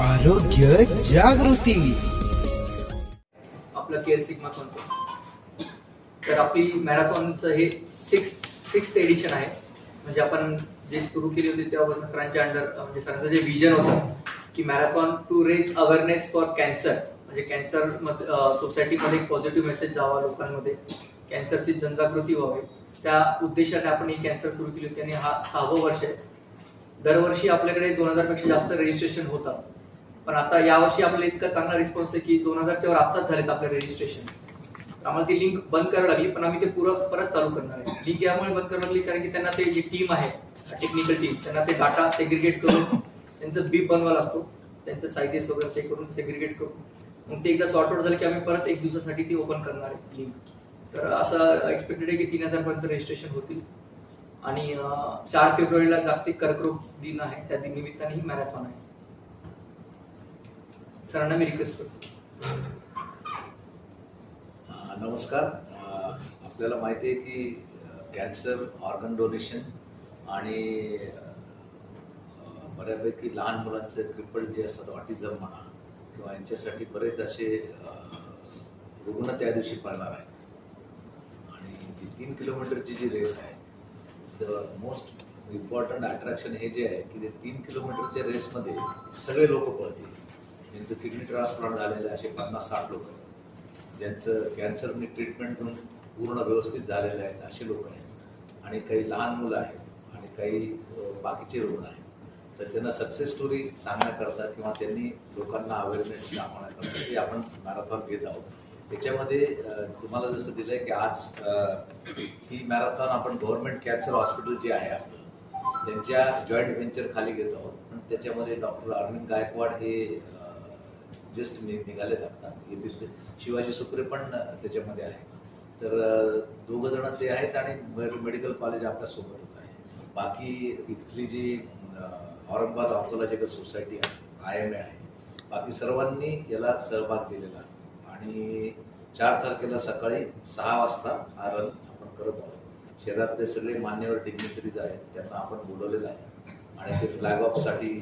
आरोग्य जागृती. आपलं केअर कोणतं? तर आपली मॅरेथॉनचं हे सिक्स सिक्स्थ एडिशन आहे. म्हणजे आपण जे सुरू केली होती तेव्हापासून सरांच्या अंडर म्हणजे सरांचं जे विजन होतं की marathon to raise awareness for cancer म्हणजे कॅन्सर सोसायटीमध्ये एक पॉझिटिव्ह मेसेज जावा लोकांमध्ये. कॅन्सरची जनजागृती व्हावी. त्या उद्देशाने आपण ही कॅन्सर सुरू केली होती आणि हा सहावं वर्ष आहे. दरवर्षी आपल्याकडे दोन हजारपेक्षा जास्त रजिस्ट्रेशन होतं. पण आता यावर्षी आपल्याला इतका चांगला रिस्पॉन्स आहे की दोन हजारच्या वर आत्ताच झालेत आपले रजिस्ट्रेशन आम्हाला ती लिंक बंद करायला लागली पण आम्ही ते पुरं परत चालू करणार आहे. लिंक यामुळे बंद करायला लागली कारण की त्यांना ते जी टीम आहे टेक्निकल टीम त्यांना ते डाटा सेग्रिगेट करून त्यांचं बीप बनवा लागतो. त्यांचं सायजेस वगैरे ते करून सेग्रिगेट करून. मग ते एकदा सॉर्ट आउट झालं की आम्ही परत एक दिवसासाठी ती ओपन करणार आहे लिंक तर असं एक्सपेक्टेड आहे की तीन हजारपर्यंत रजिस्ट्रेशन होतील. आणि चार फेब्रुवारीला जागतिक कर्करोग दिन आहे. त्या दिन निमित्ताने ही मॅरेथॉन आहे. सरांना मी रिक्वेस्ट करतो नमस्कार आपल्याला माहिती आहे की कॅन्सर ऑर्गन डोनेशन आणि बऱ्यापैकी लहान मुलांचे क्रिपल जे असतात ऑटिझम म्हणा किंवा यांच्यासाठी बरेच असे रुग्ण त्या दिवशी पडणार आहेत. आणि जी तीन किलोमीटरची जी रेस आहे द मोस्ट इम्पॉर्टंट अट्रॅक्शन हे जे आहे की ते तीन किलोमीटरच्या रेसमध्ये सगळे लोक पळतील. ज्यांचं किडनी ट्रान्सप्लांट झालेलं आहे असे पन्नास साठ लोक आहेत. ज्यांचं कॅन्सरने ट्रीटमेंट होऊन पूर्ण व्यवस्थित झालेले आहेत असे लोक आहेत. आणि काही लहान मुलं आहेत आणि काही बाकीचे रुग्ण आहेत. तर त्यांना सक्सेस स्टोरी सांगण्याकरता किंवा त्यांनी लोकांना अवेअरनेस दाखवण्याकरता हे आपण मॅरेथॉन घेत आहोत. त्याच्यामध्ये तुम्हाला जसं दिलं आहे की आज ही मॅरेथॉन आपण गव्हर्नमेंट कॅन्सर हॉस्पिटल जे आहे आपलं त्यांच्या जॉईंट व्हेंचर खाली घेत आहोत. पण त्याच्यामध्ये डॉक्टर अरविंद गायकवाड हे जस्ट निघालेत आता. येथील ते शिवाजी सुप्रे पण त्याच्यामध्ये आहे तर दोघं जण ते आहेत आणि मेडिकल कॉलेज आपल्या सोबतच आहे. बाकी इथली जी औरंगाबाद ऑन्कोलॉजिकल सोसायटी आहे आय एम ए आहे. बाकी सर्वांनी याला सहभाग दिलेला आहे. आणि चार तारखेला सकाळी सहा वाजता हा रन आपण करत आहोत. शहरातले सगळे मान्यवर डिग्निटरीज आहेत त्यांना आपण बोलवलेलं आहे. आणि ते फ्लॅग ऑफसाठी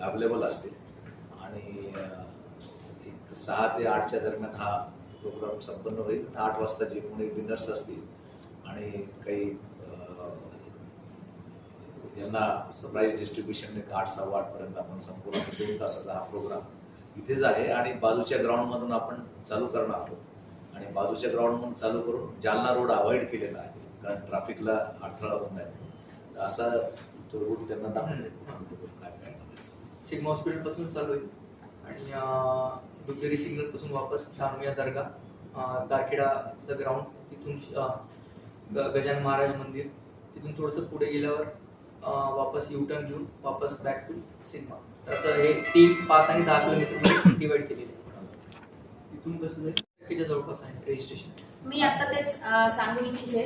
अवेलेबल असतील. एक सहा ते आठच्या दरम्यान हा प्रोग्राम संपन्न होईल. आठ वाजता जे कोणी विनर्स असतील आणि काही यांना सरप्राईज डिस्ट्रीब्युशन एक आठ सव्वा आठपर्यंत आपण संपूर्ण असं दोन तासाचा हा प्रोग्राम इथेच आहे. आणि बाजूच्या ग्राउंडमधून आपण चालू करणार आहोत. आणि बाजूच्या ग्राउंडमधून चालू करून जालना रोड अवॉइड केलेला आहे कारण ट्रॅफिकला अडथळा होत नाही. असा तो रूट त्यांना दाखवले काय काय नाही. सिग्मा हॉस्पिटलपासून चालू आहे आणि सिग्नलपासून वापस शानुया दर्गा अं, गारखेडाचं ग्राउंड तिथून अं, ग- गजानन महाराज मंदिर तिथून थोडंसं पुढे गेल्यावर वापस यू टर्न घेऊन वापस बॅक टू सिग्मा तर असं हे तीन पाच आणि दहा किलोमीटर डिवाइड केलेले आहे. तिथून कसं जाईल? जवळपास आहे रजिस्ट्रेशन मी आता तेच सांगू इच्छिते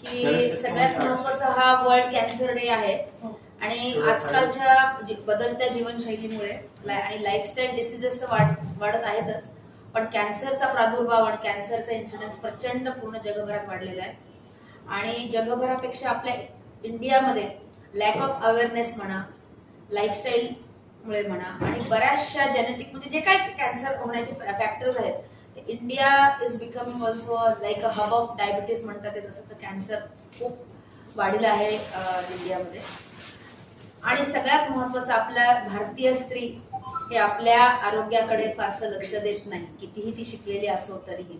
की सगळ्यात महत्त्वाचा हा वर्ल्ड कॅन्सर डे आहे. आणि आजकालच्या बदलत्या जीवनशैलीमुळे आणि लाईफस्टाईल डिसिजेस तर वाढ वाढत आहेतच पण कॅन्सरचा प्रादुर्भाव आणि कॅन्सरचा इन्सिडेन्स प्रचंड पूर्ण जगभरात वाढलेला आहे. आणि जगभरापेक्षा आपल्या इंडियामध्ये लॅक ऑफ अवेअरनेस म्हणा लाईफस्टाईल मुळे म्हणा आणि बऱ्याचशा जेनेटिक म्हणजे जे काही कॅन्सर होण्याचे फॅक्टर्स आहेत India is becoming also like a hub of diabetes म्हणतात ते तसंच कॅन्सर खूप वाढीला आहे इंडियामध्ये. आणि सगळ्यात महत्वाचं आपल्या भारतीय स्त्री हे आपल्या आरोग्याकडे फारसं लक्ष देत नाही. कितीही ती शिकलेली असो तरीही.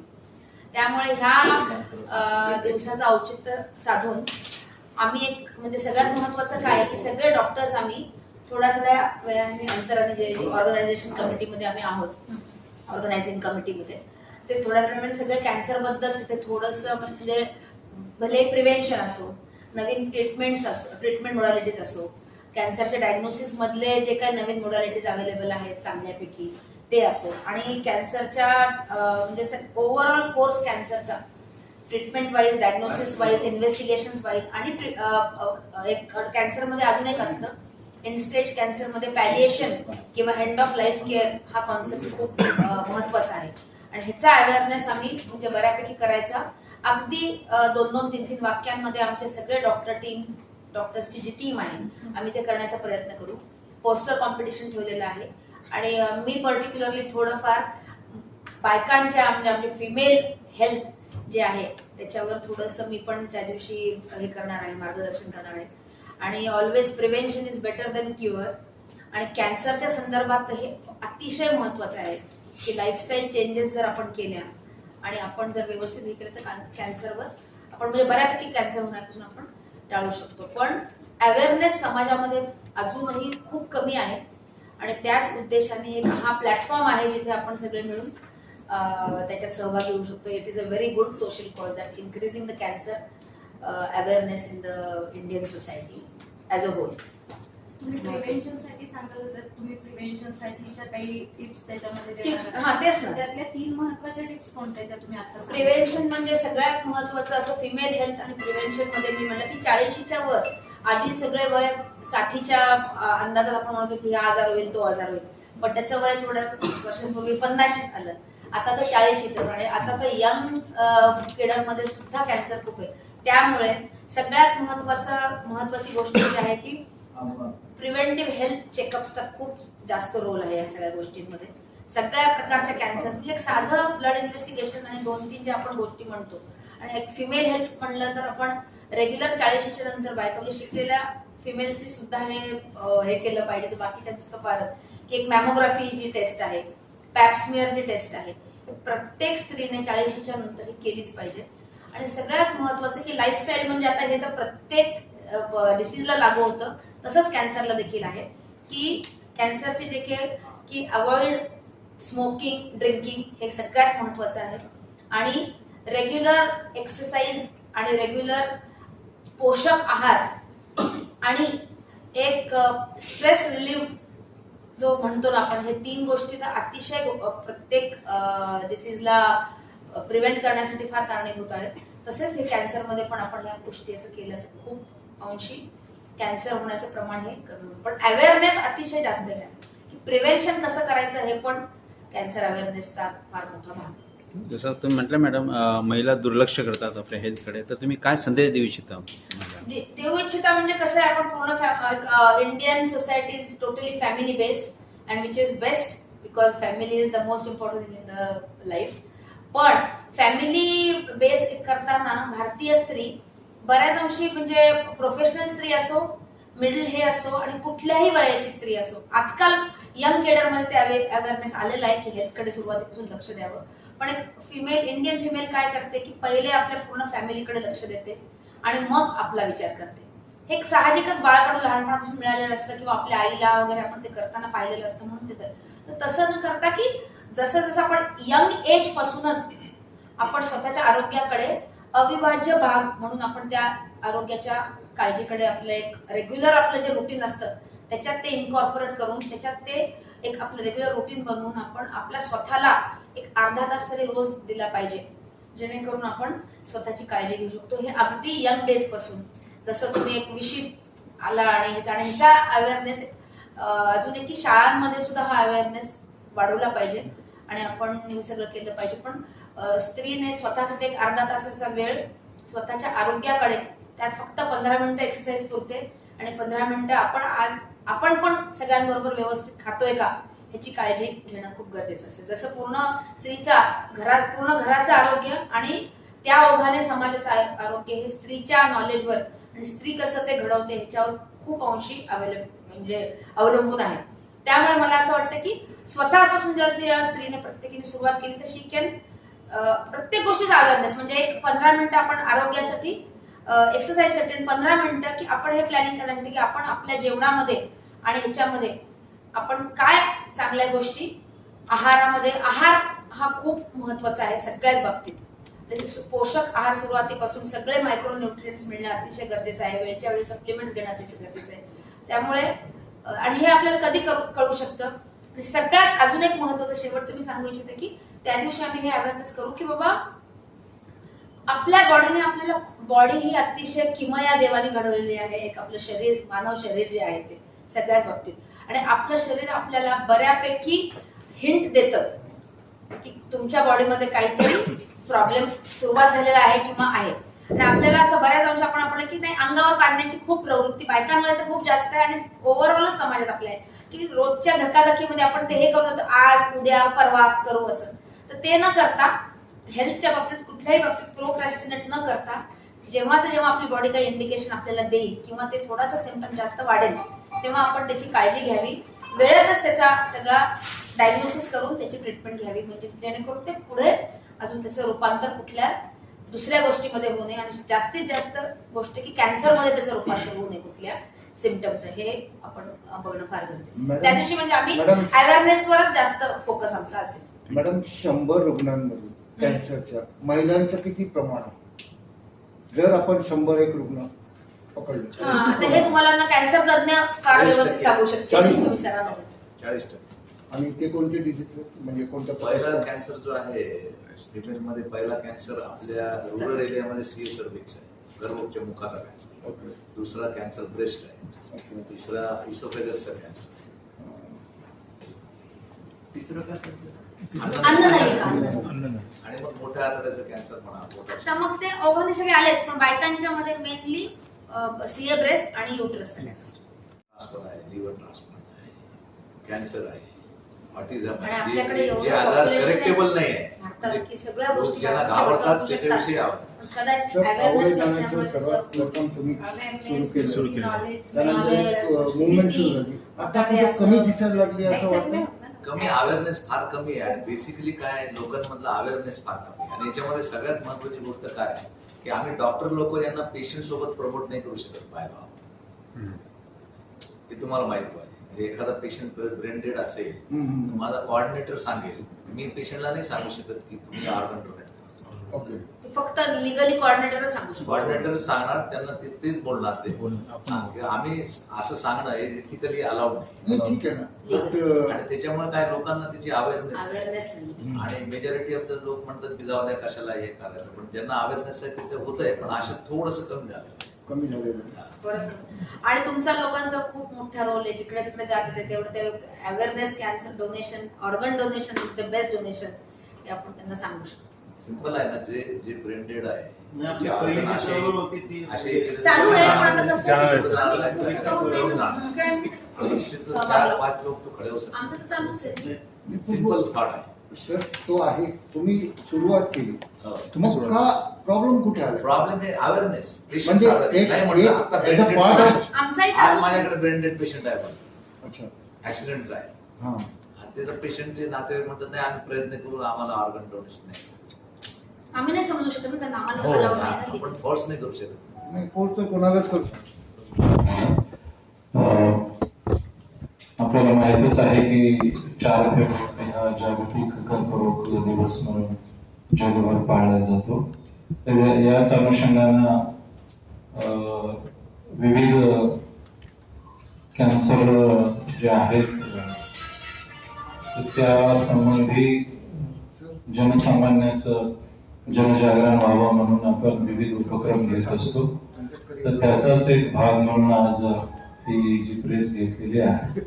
त्यामुळे ह्या दिवसाचं औचित्य साधून आम्ही एक म्हणजे सगळ्यात महत्वाचं काय आहे की सगळे डॉक्टर्स आम्ही थोड्या थोड्या वेळाने अंतराने जे ऑर्गनायझेशन कमिटीमध्ये आम्ही आहोत ऑर्गनायझिंग कमिटीमध्ये ते थोड्या थोड्या वेळाने सगळे कॅन्सरबद्दल तिथे थोडंसं म्हणजे भले प्रिव्हेन्शन असो नवीन ट्रीटमेंट्स असो ट्रीटमेंट मोडॅलिटीज असो कॅन्सरच्या डायग्नोसिस मधले जे काही नवीन मोडॅलिटीज अवेलेबल आहेत चांगल्यापैकी ते असो आणि कॅन्सरच्या म्हणजे overall course कॅन्सरचा treatment wise diagnosis wise investigation wise आणि एक कॅन्सरमध्ये अजून एक असतं एंड स्टेज कॅन्सरमध्ये पॅलिएशन किंवा एंड ऑफ लाईफ केअर हा कॉन्सेप्ट खूप महत्त्वाचा आहे. आणि ह्याचा अवेअरनेस आम्ही म्हणजे बऱ्यापैकी करायचा. अगदी दोन दोन तीन तीन वाक्यांमध्ये आमचे सगळे डॉक्टर टीम डॉक्टर्सची जी टीम आहे आम्ही ते करण्याचा प्रयत्न करू. पोस्टर कॉम्पिटिशन ठेवलेलं आहे. आणि मी पर्टिक्युलरली थोडंफार बायकांच्या म्हणजे आपली फिमेल हेल्थ जे आहे त्याच्यावर थोडंसं मी पण त्या दिवशी हे करणार आहे मार्गदर्शन करणार आहे. आणि always prevention is better than cure आणि कॅन्सरच्या संदर्भात हे अतिशय महत्वाचं आहे की लाईफस्टाईल चेंजेस जर आपण केल्या आणि आपण जर व्यवस्थित हे केलं तर कॅन्सरवर आपण म्हणजे बऱ्यापैकी कॅन्सर होण्यापासून आपण टाळू शकतो. पण अवेअरनेस समाजामध्ये अजूनही खूप कमी आहे. आणि त्याच उद्देशाने एक हा प्लॅटफॉर्म आहे जिथे आपण सगळे मिळून त्याच्यात सहभागी होऊ शकतो. It is a very good social cause that increasing the cancer awareness in the Indian society as a whole तुम्ही साठी तर तुम्ही साठीच्या काही टिप्स त्याच्यामध्ये देणार टिप्स आहात. हा तेच ना. त्यातल्या तीन महत्त्वाच्या टिप्स कोणत्या ज्या तुम्ही आता म्हणजे सगळ्यात महत्वाचं असं फिमेल हेल्थ आणि प्रिव्हेन्शनमध्ये मी म्हणलं की चाळीशीच्या वर. आधी सगळे वय साठीच्या अं, अंदाजात आपण म्हणतो की हा आजार होईल तो आजार होईल. पण त्याचं वय थोड्या वर्षांपूर्वी पन्नाशीत आलं. आता तर चाळीशीत आहे. आणि आता तर यंग केडरमध्ये सुद्धा कॅन्सर खूप आहे. त्यामुळे सगळ्यात महत्वाचं महत्वाची गोष्ट जी आहे की प्रिव्हेंटिव्ह हेल्थ चेकअपचा खूप जास्त रोल आहे या सगळ्या गोष्टींमध्ये. सगळ्या प्रकारच्या कॅन्सर म्हणजे एक साधं ब्लड इन्व्हेस्टिगेशन आणि दोन तीन जे आपण गोष्टी म्हणतो आणि एक फिमेल हेल्थ म्हणलं तर आपण रेग्युलर चाळीशीच्या नंतर बायका म्हणजे शिकलेल्या फिमेल्सनी सुद्धा हे हे केलं पाहिजे. तर बाकीच्यांचं तर फारच. की एक मॅमोग्राफी जी टेस्ट आहे पॅप्समिअर जी टेस्ट आहे प्रत्येक स्त्रीने चाळीशीच्या नंतर ही केलीच पाहिजे. आणि सगळ्यात महत्वाचं की लाईफस्टाईल म्हणजे आता हे तर प्रत्येक डिसीजला लागू होतं. तसंच कॅन्सरला देखील आहे. की कॅन्सरचे जे काही की अवॉइड स्मोकिंग ड्रिंकिंग हे सगळ्यात महत्वाचं आहे. आणि रेग्युलर एक्सरसाइज आणि रेग्युलर पोषक आहार आणि एक स्ट्रेस रिलीफ जो म्हणतो ना आपण हे तीन गोष्टी तर अतिशय प्रत्येक डिसीजला प्रिव्हेंट करण्यासाठी फार कारणीभूत आहेत. तसेच हे कॅन्सरमध्ये पण आपण या गोष्टी असं केलं तर खूप अंशी कॅन्सर होण्याचं प्रमाण हे कमी होईल पण अवेअरनेस अतिशय जास्त की प्रिव्हेन्शन कसं करायचं हे पण कॅन्सर अवेअरनेसचा फार मोठा भाग. जसं तुम्ही म्हटलं मॅडम महिला दुर्लक्ष करतात आपल्या हेल्थकडे तर तुम्ही काय संदेश देऊ इच्छिता देऊ इच्छिता म्हणजे कसं आहे आपण पूर्ण Indian society is totally family based and which is best because family is the most important in the life पण फॅमिली बेस करताना भारतीय स्त्री बऱ्याच अंशी म्हणजे प्रोफेशनल स्त्री असो मिडल हे असो आणि कुठल्याही वयाची स्त्री असो आजकाल यंग केडरमध्ये ते अवेअरनेस आलेला आहे की हेल्थकडे सुरुवातीपासून लक्ष द्यावं. पण एक फिमेल इंडियन फिमेल काय करते की पहिले आपल्या पूर्ण फॅमिलीकडे लक्ष देते आणि मग आपला विचार करते. हे एक साहजिकच बाळकडून लहानपणापासून मिळालेलं असतं किंवा आपल्या आईला वगैरे आपण ते करताना पाहिलेलं असतं म्हणून ते तर तसं न करता की जसं जसं आपण यंग एज पासूनच आपण स्वतःच्या आरोग्याकडे अविभाज्य भाग म्हणून आपण त्या आरोग्याच्या काळजीकडे आपलं एक रेग्युलर आपलं जे रुटीन असतं त्याच्यात ते इन्कॉर्पोरेट करून त्याच्यात ते एक आपलं रेग्युलर रुटीन बनवून आपण आपल्या स्वतःला एक अर्धा तास तरी रोज दिला पाहिजे. जेणेकरून आपण स्वतःची काळजी घेऊ शकतो. हे अगदी यंग डेजपासून. जसं तुम्ही एक विषित आला आणि ह्याचा अवेअरनेस अजून एक की शाळांमध्ये सुद्धा हा अवेअरनेस वाढवला पाहिजे. आणि आपण हे सगळं केलं पाहिजे. पण स्त्रीने स्वतःसाठी एक अर्धा तासाचा वेळ स्वतःच्या आरोग्याकडे त्यात फक्त पंधरा मिनिटं एक्सरसाइज पुरते. आणि पंधरा मिनिटं आपण आज आपण पण सगळ्यांबरोबर व्यवस्थित खातोय का ह्याची काळजी घेणं खूप गरजेचं असते. जसं पूर्ण स्त्रीचा घरात पूर्ण घराचं आरोग्य आणि त्या ओघाने समाजाचं आरोग्य हे स्त्रीच्या नॉलेजवर आणि स्त्री कसं ते घडवते ह्याच्यावर खूप अंशी अवेलेबल म्हणजे अवलंबून आहे. त्यामुळे मला असं वाटतं की स्वतःपासून जर त्या स्त्रीने प्रत्येकीने सुरुवात केली तर शिकेल. प्रत्येक गोष्टीचा अवेअरनेस म्हणजे एक पंधरा मिनिटं आपण आरोग्यासाठी एक्सरसाइजसाठी पंधरा मिनिटं की आपण हे प्लॅनिंग करण्यासाठी की आपण आपल्या जेवणामध्ये आणि ह्याच्यामध्ये आपण काय चांगल्या गोष्टी आहारामध्ये आहार हा खूप महत्त्वाचा आहे सगळ्याच बाबतीत. म्हणजे पोषक आहार सुरुवातीपासून सगळे मायक्रो न्यूट्रिएंट्स मिळणे अतिशय गरजेचं आहे वेळच्या वेळी सप्लिमेंट्स घेणं अतिशय गरजेचं आहे. त्यामुळे आणि हे आपल्याला कधी कळू शकतं? म्हणजे सगळ्यात अजून एक महत्वाचं शेवटचं मी सांगू इच्छिते की त्या दिवशी आम्ही हे अवेअरनेस करू की बाबा आपल्या बॉडीने आपल्याला बॉडी ही अतिशय किमया देवाने घडवलेली आहे. एक आपलं शरीर मानव शरीर जे आहे ते सगळ्याच बाबतीत. आणि आपलं शरीर आपल्याला बऱ्यापैकी हिंट देतं की तुमच्या बॉडीमध्ये काहीतरी प्रॉब्लेम सुरुवात झालेला आहे किंवा आहे. आणि आपल्याला असं बऱ्याच अंश आपण आपण की नाही अंगावर काढण्याची खूप प्रवृत्ती बायकांमध्ये तर खूप जास्त आहे आणि ओव्हरऑलच समाजात आपल्या आहे. की रोजच्या धकाधकीमध्ये आपण ते हे करतो तर आज उद्या परवा करू असं. तर ते न करता हेल्थच्या बाबतीत कुठल्याही बाबतीत प्रोक्रॅस्टिनेट न करता जेव्हा ते जेव्हा आपली बॉडी काही इंडिकेशन आपल्याला देईल किंवा ते थोडासा सिमटम जास्त वाढेल तेव्हा आपण त्याची काळजी घ्यावी. वेळेतच त्याचा सगळा डायग्नोसिस करून त्याची ट्रीटमेंट घ्यावी. म्हणजे जेणेकरून ते पुढे अजून त्याचं रूपांतर कुठल्या दुसऱ्या गोष्टीमध्ये होऊ नये आणि जास्तीत जास्त गोष्ट की कॅन्सरमध्ये त्याचं रूपांतर होऊ नये कुठल्या सिमटमचं हे आपण बघणं फार गरजेचं त्या दिवशी म्हणजे आम्ही अवेअरनेसवरच जास्त फोकस आमचा असेल. मॅडम शंभर रुग्णांमध्ये कॅन्सरच्या महिलांचं किती प्रमाण आहे? जर आपण शंभर एक रुग्ण पकडले हा, आता हे तुम्हाला ना कॅन्सर तज्ञ फार चाळीस व्यवस्थित टक्के. सांगू शकते चाळीस. तुम्ही सरांना चाळीस टक्के. आणि ते कोणते डिझीज म्हणजे कोणत्या पहिला प्रकारचे? कॅन्सर जो आहे फिमेल मध्ये पहिला कॅन्सर आपल्या रुरल एरियामध्ये सी सर्विक्स आहे. गर्भोपच्या मुखाचा कॅन्सर ओके. दुसरा कॅन्सर ब्रेस्ट आहे. ओके. तिसरा इसोफेगसचा कॅन्सर अन्न नाही का. आणि मग मोठ्या आतड्याचं कॅन्सर म्हणा पोटाचं. आता मग ते ओव्हन सगळे आलेच पण बायकांच्या मध्ये मेनली सीए ब्रेस्ट आणि युटरस ट्रान्सफर आहे लिव्हर ट्रान्सप्लांट आहे कॅन्सर आहे ऑटिझम आणि आहे आपल्याकडे जे- एवढं जे आजार population आहे करेक्टेबल नाही भारतात की आहे सगळ्या लोक गोष्टी ज्यांना घाबरतात. त्याच्याविषयी पण आवाज कदाचित सर, अवेअरनेस अवयदानाचं नसल्यामुळे सर्वात त्याचं- प्रथम तुम्ही सुरू केलं सुरू केलं. त्यानंतर मुवमेंट सुरू झाली आता कुठे कमी दिसायला लागली असं वाटतं कमी अवेअरनेस फार कमी आहे. आणि बेसिकली काय आहे, लोकांमधला अवेअरनेस फार कमी आहे. आणि याच्यामध्ये सगळ्यात महत्वाची गोष्ट काय आहे की आम्ही डॉक्टर लोक यांना पेशंट सोबत प्रमोट नाही करू शकत बाहेर हे तुम्हाला माहिती पाहिजे. म्हणजे एखादा पेशंट ब्रेन डेड असेल. तर माझा कॉर्डिनेटर सांगेल मी पेशंटला नाही सांगू शकत की तुम्ही ऑर्गन डोनेट करा. फक्त लिगली कॉर्डिनेटरच सांगू शकतो. कॉर्डिनेटर सांगणार त्यांना ते तेच बोलणार ते. बोलणार. आपण- की आम्ही असं सांगणं हे इथिकली अलाउड नाही ठीक आहे ना. आणि त्याच्यामुळे काय लोकांना त्याची अवेअरनेस आणि मेजॉरिटी ऑफ द लोक म्हणतात की जाऊ द्या कशाला हे करायचं? पण ज्यांना अवेअरनेस आहे त्याचं होत आहे पण असं थोडस कमी झालं. कमी झालेलं आणि तुमचा लोकांचा खूप मोठा रोल आहे. जिकडे तिकडे जात तेवढं ते awareness cancer donation organ donation is the best donation हे आपण त्यांना सांगू शकतो. सिंपल आहे ना जे जे ब्रेंडेड आहे जे ती- चार. पाच लोक तो खडे होऊ आमचं तर चालूच आहे. सिंपल थॉट आहे. सर तो आहे तुम्ही सुरुवात केली. मग का प्रॉब्लेम कुठे आला? प्रॉब्लेम आहे अवेअरनेस पेशंट म्हणजे आज आहे. माझ्याकडे ब्रेंडेड पेशंट आहे पण अच्छा. ऍक्सिडेंटचा आहे. हा. आणि त्याचं पेशंटचे नातेवाईक म्हणतात नाही आम्ही प्रयत्न करू आम्हाला ऑर्गन डोनेशन नाही. आम्हाला हो, allowed नाही. ना आपण legally. फोर्स नाही करू शकत. नाही कोर्स तर कोणालाच करतो आपल्याला माहितच आहे की चार फेब्रुवारी हा जागतिक कर्करोग दिवस म्हणून जगभर पाळला जातो. तर या- याच अनुषंगानं अं, विविध कॅन्सर जे आहेत तर त्या संबंधी जनसामान्याचं जनजागरण व्हावं म्हणून आपण विविध उपक्रम घेत असतो. तर त्याचाच एक भाग म्हणून आज ही जी प्रेस घेतलेली आहे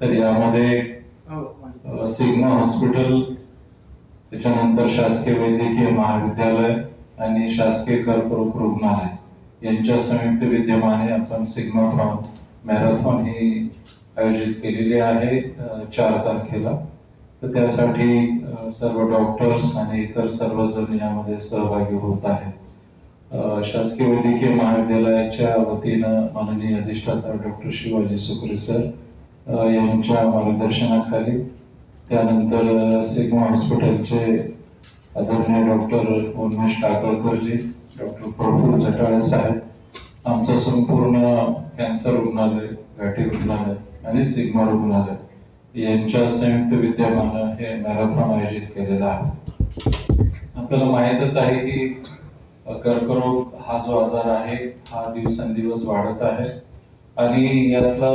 तर यामध्ये सिग्मा हॉस्पिटल त्याच्यानंतर शासकीय वैद्यकीय महाविद्यालय आणि शासकीय कर्करोग रुग्णालय यांच्या संयुक्त विद्यमाने आपण सिग्मा फॉर्म मॅरेथॉन ही आयोजित केलेली आहे चार तारखेला. तर त्यासाठी सर्व डॉक्टर्स आणि इतर सर्वजण यामध्ये सहभागी होत आहेत. शासकीय वैद्यकीय महाविद्यालयाच्या वतीनं माननीय अधिष्ठाता डॉक्टर शिवाजी सुकरे सर यांच्या मार्गदर्शनाखाली त्यानंतर सिग्मा हॉस्पिटलचे आदरणीय डॉक्टर उन्मेश टाकळकरजी डॉक्टर प्रफुल्ल जटाळे साहेब आमचं संपूर्ण कॅन्सर रुग्णालय घाटी रुग्णालय आणि सिग्मा रुग्णालय. यांच्या संयुक्त विद्यमानं हे मॅरेथॉन आयोजित केलेलं आहे आपल्याला माहीतच आहे की कर्करोग हा जो आजार आहे हा दिवसेंदिवस वाढत आहे आणि यातला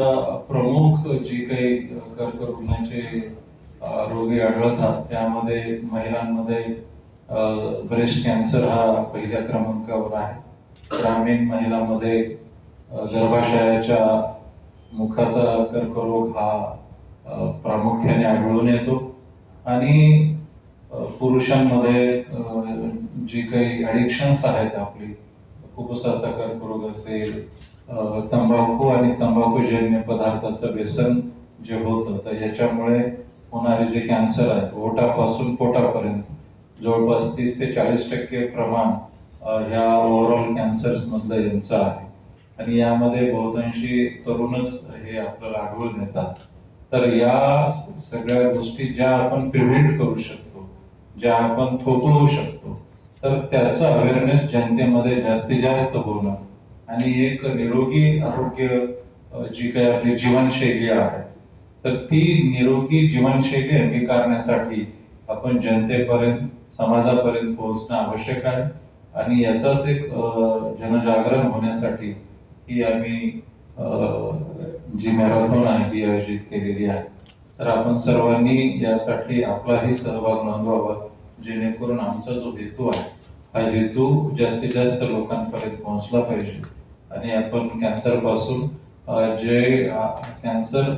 प्रमुख जी काही कर्करुग्णाचे रोगी आढळतात त्यामध्ये महिलांमध्ये ब्रेस्ट कॅन्सर हा पहिल्या क्रमांकावर आहे ग्रामीण महिलांमध्ये गर्भाशयाच्या मुखाचा कर्करोग हा प्रामुख्याने आढळून येतो. आणि पुरुषांमध्ये जी काही ॲडिक्शन्स आहेत आपली फुफ्फुसाचा कर्करोग असेल तंबाखू आणि तंबाखूजन्य पदार्थाचं व्यसन जे होतं तर याच्यामुळे होणारे जे कॅन्सर आहेत ओटापासून पोटापर्यंत जवळपास तीस ते चाळीस टक्के प्रमाण ह्या ओव्हरऑल कॅन्सर्समधलं यांचं आहे. आणि यामध्ये बहुतांशी तरुणच हे आपल्याला आढळून येतात. तर या सगळ्या गोष्टी ज्या आपण प्रिव्हेंट करू शकतो ज्या आपण थोपवू शकतो तर त्याचं अवेअरनेस जनतेमध्ये जास्तीत जास्त होणं. आणि एक निरोगी आरोग्य जी काही आपली जीवनशैली आहे तर ती निरोगी जीवनशैली अंगीकारण्यासाठी आपण जनतेपर्यंत समाजापर्यंत पोहोचणं आवश्यक आहे. आणि याचाच एक जनजागरण होण्यासाठी ही आम्ही अ, जी मॅरेथॉन आहे ती आयोजित केलेली आहे. तर आपण सर्वांनी यासाठी आपलाही सहभाग नोंदवावा जेणेकरून आमचा जो हेतू आहे हा हेतू जास्तीत जास्त लोकांपर्यंत पोहोचला पाहिजे. आणि आपण कॅन्सरपासून जे कॅन्सर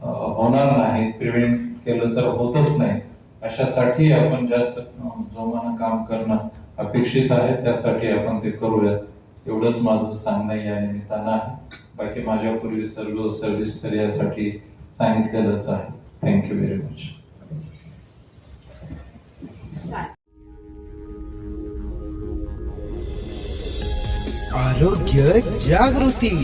होणार नाही प्रिव्हेंट केलं तर होतच नाही अशासाठी आपण जास्त जोमानं काम करणं अपेक्षित आहे. त्यासाठी आपण ते करूयात. एवढंच माझं सांगणं या निमित्तानं आहे. बाकी माझ्यापूर्वी सर्व सर्व्हिस तर यासाठी सांगितलेलंच आहे. थँक्यू व्हेरी मच आरोग्य जागृती.